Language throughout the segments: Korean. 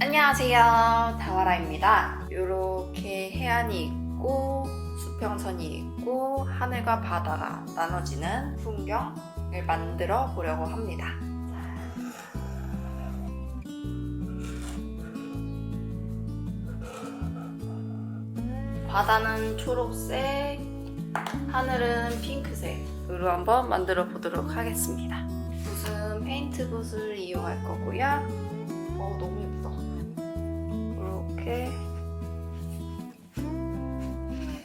안녕하세요. 다와라입니다. 이렇게 해안이 있고 수평선이 있고 하늘과 바다가 나눠지는 풍경을 만들어 보려고 합니다. 바다는 초록색, 하늘은 핑크색으로 한번 만들어 보도록 하겠습니다. 무슨 페인트 붓을 이용할 거고요. 어, 너무 예쁘다. 이렇게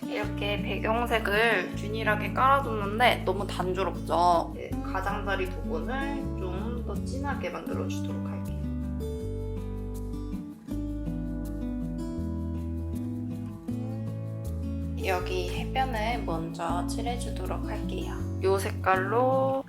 이렇게 배경색을 균일하게 깔아줬는데 너무 단조롭죠. 네, 가장자리 부분을 좀 더 진하게 만들어 주도록 할게요. 여기 해변을 먼저 칠해주도록 할게요. 이 색깔로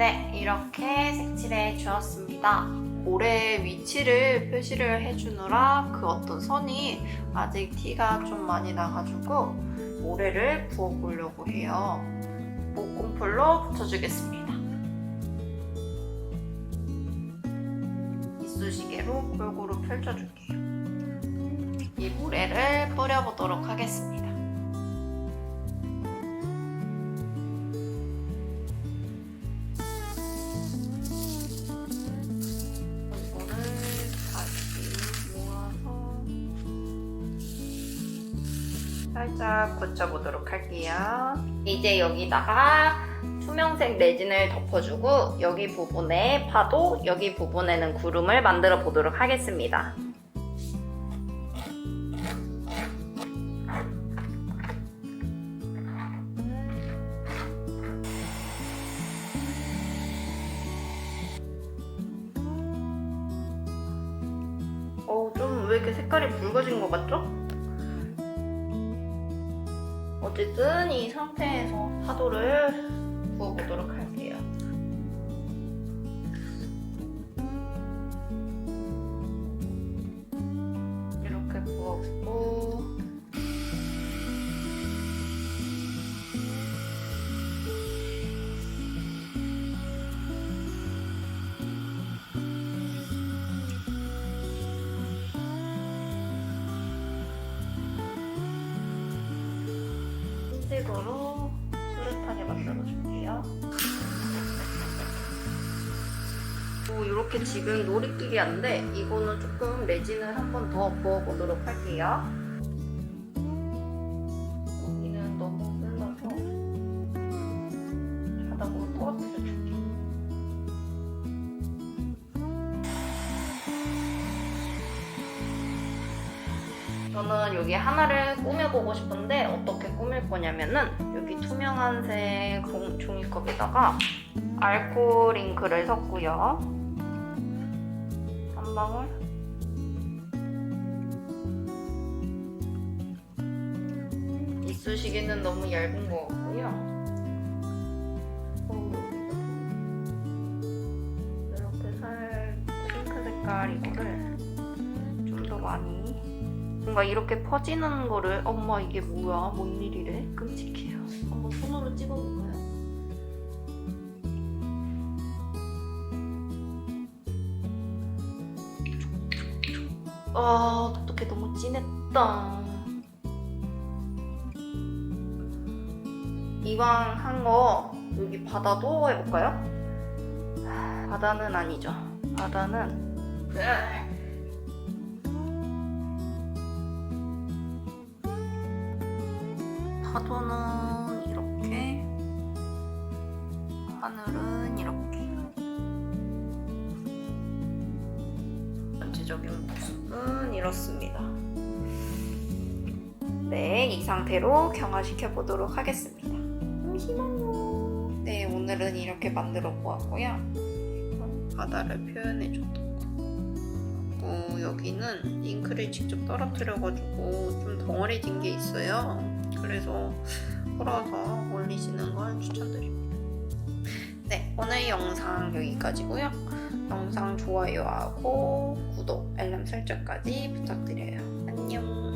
네, 이렇게 색칠해 주었습니다. 모래 위치를 표시를 해주느라 그 어떤 선이 아직 티가 좀 많이 나가지고 모래를 부어보려고 해요. 목공풀로 붙여주겠습니다. 이쑤시개로 골고루 펼쳐줄게요. 이 모래를 뿌려보도록 하겠습니다. 살짝 굳혀보도록 할게요. 이제 여기다가 투명색 레진을 덮어주고 여기 부분에 파도, 여기 부분에는 구름을 만들어 보도록 하겠습니다. 어, 좀 왜 이렇게 색깔이 붉어진 것 같죠? 어쨌든 이 상태에서 파도를 부어보도록 할게요. 흰색으로 뚜렷하게 만들어줄게요. 오, 이렇게 지금 노리끼리한데 이거는 조금 레진을 한 번 더 부어보도록 할게요. 저는 여기 하나를 꾸며보고 싶은데 어떻게 꾸밀 거냐면은 여기 투명한 색 종- 종이컵에다가 알코올 잉크를 섞고요. 한 방울. 이쑤시개는 너무 얇은 것 같고요. 어, 이렇게 살 핑크 색깔 이거를 좀 더 많이 뭔가 이렇게 퍼지는 거를 엄마 이게 뭐야? 뭔 일이래? 끔찍해요. 한번 손으로 찍어볼까요? 아 어떡해. 너무 진했다. 이왕 한 거 여기 바다도 해볼까요? 바다는 아니죠. 바다는 파도는 이렇게 하늘은 이렇게. 전체적인 모습은 이렇습니다. 네, 이 상태로 경화시켜 보도록 하겠습니다. 잠시만요. 네, 오늘은 이렇게 만들어 보았고요. 바다를 표현해 줬던 거 그리고 여기는 잉크를 직접 떨어뜨려가지고 좀 덩어리진 게 있어요. 그래서 풀어서 올리시는 걸 추천드립니다. 네, 오늘 영상 여기까지고요. 영상 좋아요하고 구독, 알람 설정까지 부탁드려요. 안녕.